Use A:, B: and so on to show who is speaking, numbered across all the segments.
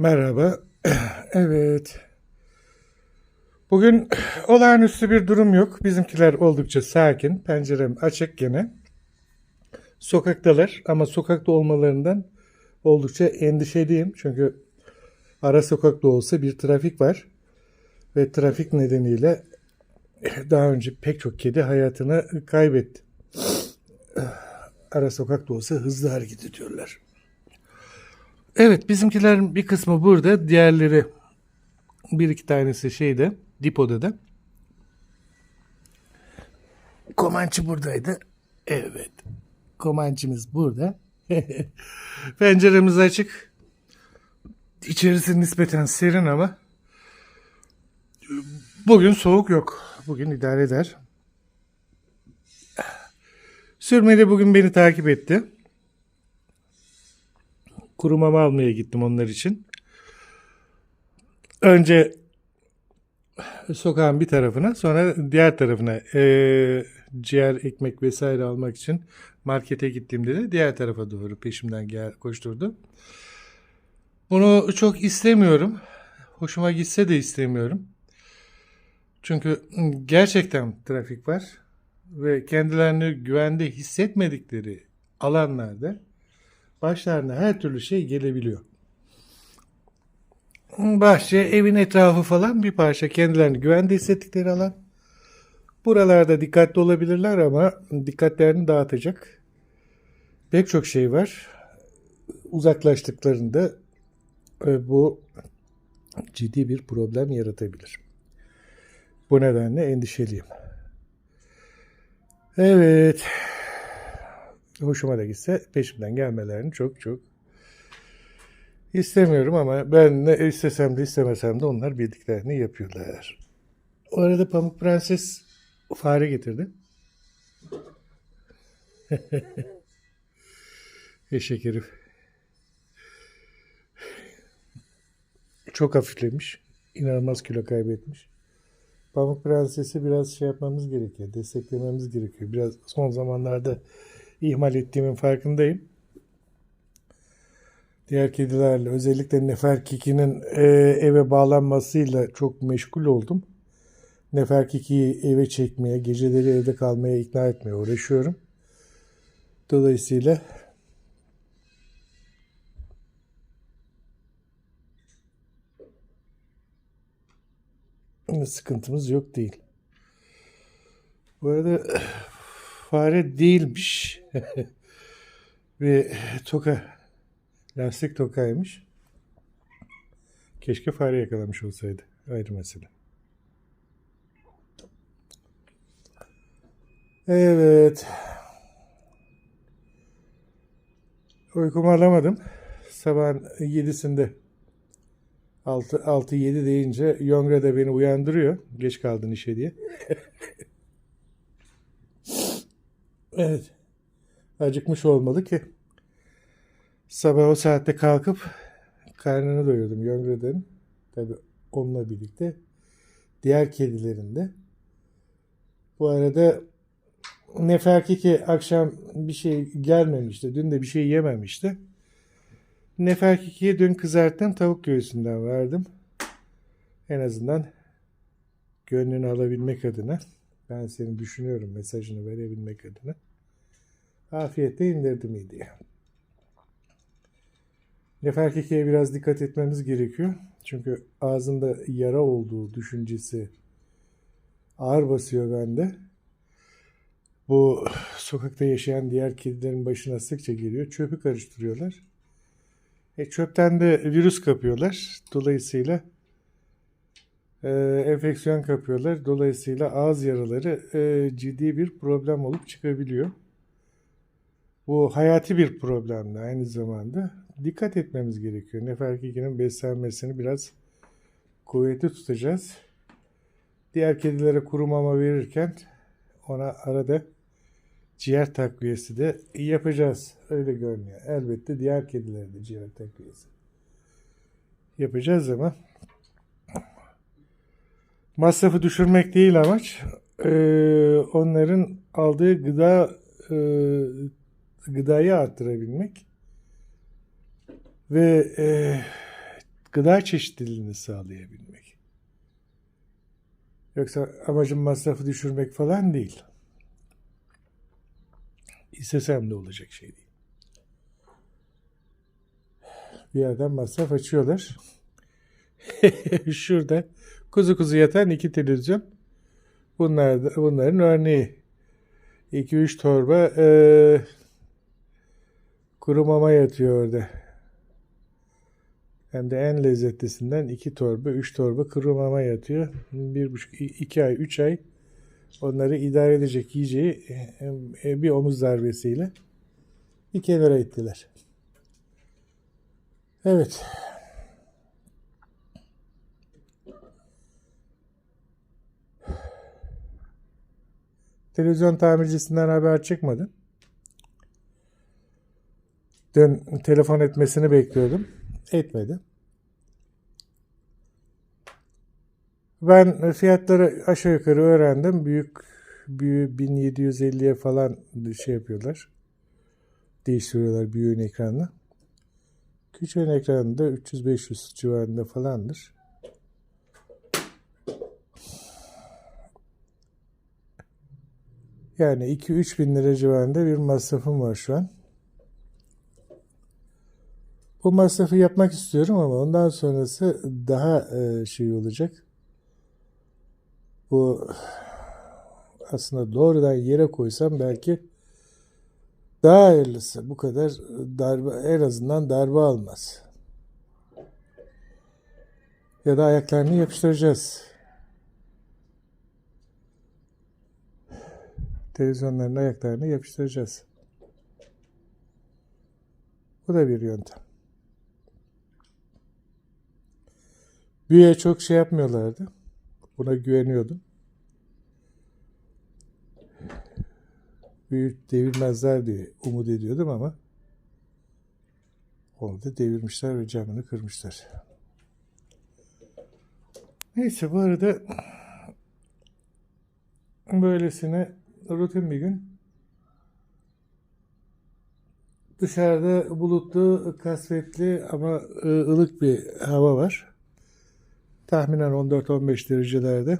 A: Merhaba. Evet. Bugün olağanüstü bir durum yok. Bizimkiler oldukça sakin. Pencerem açık gene. Sokaktalar ama sokakta olmalarından oldukça endişeliyim. Çünkü ara sokakta olsa bir trafik var. Ve trafik nedeniyle daha önce pek çok kedi hayatını kaybetti. Ara sokakta olsa hızlı hareket ediyorlar. Evet bizimkilerin bir kısmı burada. Diğerleri bir iki tanesi şeyde dipoda da. Komançı buradaydı. Evet. Komançımız burada. Penceremiz açık. İçerisi nispeten serin ama bugün soğuk yok. Bugün idare eder. Sürmeli bugün beni takip etti. Kuru mama almaya gittim onlar için. Önce sokağın bir tarafına sonra diğer tarafına eee, ciğer, ekmek vesaire almak için markete gittiğimde de diğer tarafa doğru peşimden gel, koşturdu. Bunu çok istemiyorum. Hoşuma gitse de istemiyorum. Çünkü gerçekten trafik var ve kendilerini güvende hissetmedikleri alanlarda başlarına her türlü şey gelebiliyor. Bahçe, evin etrafı falan bir parça kendilerini güvende hissettikleri alan. Buralarda dikkatli olabilirler ama dikkatlerini dağıtacak pek çok şey var. Uzaklaştıklarında e, bu ciddi bir problem yaratabilir. Bu nedenle endişeliyim. Evet. Hoşuma da gitse peşimden gelmelerini çok çok istemiyorum ama ben ne istesem de istemesem de onlar bildiklerini yapıyorlar. O arada Pamuk Prenses fare getirdi. Eşek herif. Çok hafiflemiş. İnanılmaz kilo kaybetmiş. Pamuk Prenses'i biraz şey yapmamız gerekiyor. Desteklememiz gerekiyor. Biraz son zamanlarda ihmal ettiğimin farkındayım. Diğer kedilerle özellikle Neferkiki'nin e, eve bağlanmasıyla çok meşgul oldum. Neferkiki'yi eve çekmeye, geceleri evde kalmaya ikna etmeye uğraşıyorum. Dolayısıyla sıkıntımız yok değil. Bu arada fare değilmiş. Ve toka lastik tokaymış. Keşke fare yakalamış olsaydı. Ayrı mesele. Evet. Uykumu alamadım. Sabahın 7'sinde 6 6 7 deyince Yongre de beni uyandırıyor. Geç kaldın işe diye. evet. Acıkmış olmalı ki sabah o saatte kalkıp karnını doyurdum Yongre'den. Tabi onunla birlikte diğer kedilerin de. Bu arada ne fark ki akşam bir şey gelmemişti. Dün de bir şey yememişti. Neferkiki'ye dün kızarttığım tavuk göğsünden verdim. En azından gönlünü alabilmek adına. Ben seni düşünüyorum mesajını verebilmek adına. Afiyetle indirdim iyice. Neferkiki'ye biraz dikkat etmemiz gerekiyor. Çünkü ağzında yara olduğu düşüncesi ağır basıyor bende. Bu sokakta yaşayan diğer kedilerin başına sıkça geliyor. Çöpü karıştırıyorlar. E, çöpten de virüs kapıyorlar. Dolayısıyla e, enfeksiyon kapıyorlar. Dolayısıyla ağız yaraları e, ciddi bir problem olup çıkabiliyor. Bu hayati bir problem de aynı zamanda. Dikkat etmemiz gerekiyor. Neferkiki'nin beslenmesini biraz kuvvetli tutacağız. Diğer kedilere kuru mama verirken ona arada ciğer takviyesi de yapacağız. Öyle görünüyor. Elbette diğer kedilere de ciğer takviyesi yapacağız ama masrafı düşürmek değil amaç. Ee, onların aldığı gıda e, gıdayı arttırabilmek ve e, gıda çeşitliliğini sağlayabilmek. Yoksa amacım masrafı düşürmek falan değil. İstesem de olacak şey değil. Bir yerden masraf açıyorlar. Şurada kuzu kuzu yatan iki televizyon. Bunlar bunların örneği. 2-3 torba eee kuru mama yatıyor orada. Hem de en lezzetlisinden 2 torba, 3 torba kuru mama yatıyor. Bir buçuk, iki ay, üç ay onları idare edecek yiyeceği e, bir omuz darbesiyle bir kenara ittiler. Evet. Televizyon tamircisinden haber çıkmadı. Dün telefon etmesini bekliyordum. Etmedi. Ben fiyatları aşağı yukarı öğrendim. Büyük büyüğü 1750'ye falan şey yapıyorlar. Değiştiriyorlar büyüğün ekranını. Küçüğün ekranı da 300-500 civarında falandır. Yani 2-3 bin lira civarında bir masrafım var şu an. Bu masrafı yapmak istiyorum ama ondan sonrası daha e, şey olacak. Bu aslında doğrudan yere koysam belki daha hayırlısı. Bu kadar darbe en azından darbe almaz. Ya da ayaklarını yapıştıracağız. Televizyonların ayaklarını yapıştıracağız. Bu da bir yöntem. Büyüye çok şey yapmıyorlardı. Buna güveniyordum. Büyü devirmezler diye umut ediyordum ama onu da devirmişler ve camını kırmışlar. Neyse bu arada böylesine rutin bir gün. Dışarıda bulutlu, kasvetli ama e, ılık bir hava var. Tahminen 14-15 derecelerde.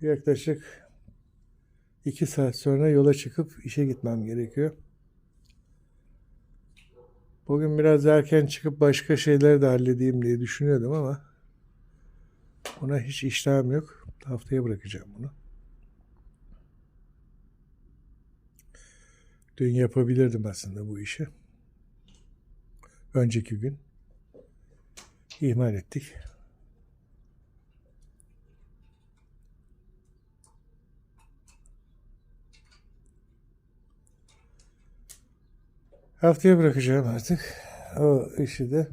A: Yaklaşık 2 saat sonra yola çıkıp işe gitmem gerekiyor. Bugün biraz erken çıkıp başka şeyleri de halledeyim diye düşünüyordum ama buna hiç iştahım yok. Haftaya bırakacağım bunu. Dün yapabilirdim aslında bu işi. Önceki gün ihmal ettik. Haftaya bırakacağım artık. O işi de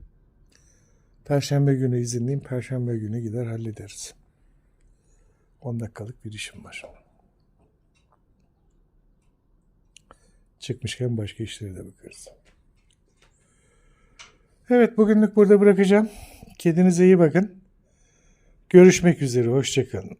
A: Perşembe günü izinliyim. Perşembe günü gider hallederiz. 10 dakikalık bir işim var. Çıkmışken başka işlere de bakarız. Evet bugünlük burada bırakacağım. Kendinize iyi bakın. Görüşmek üzere. Hoşçakalın.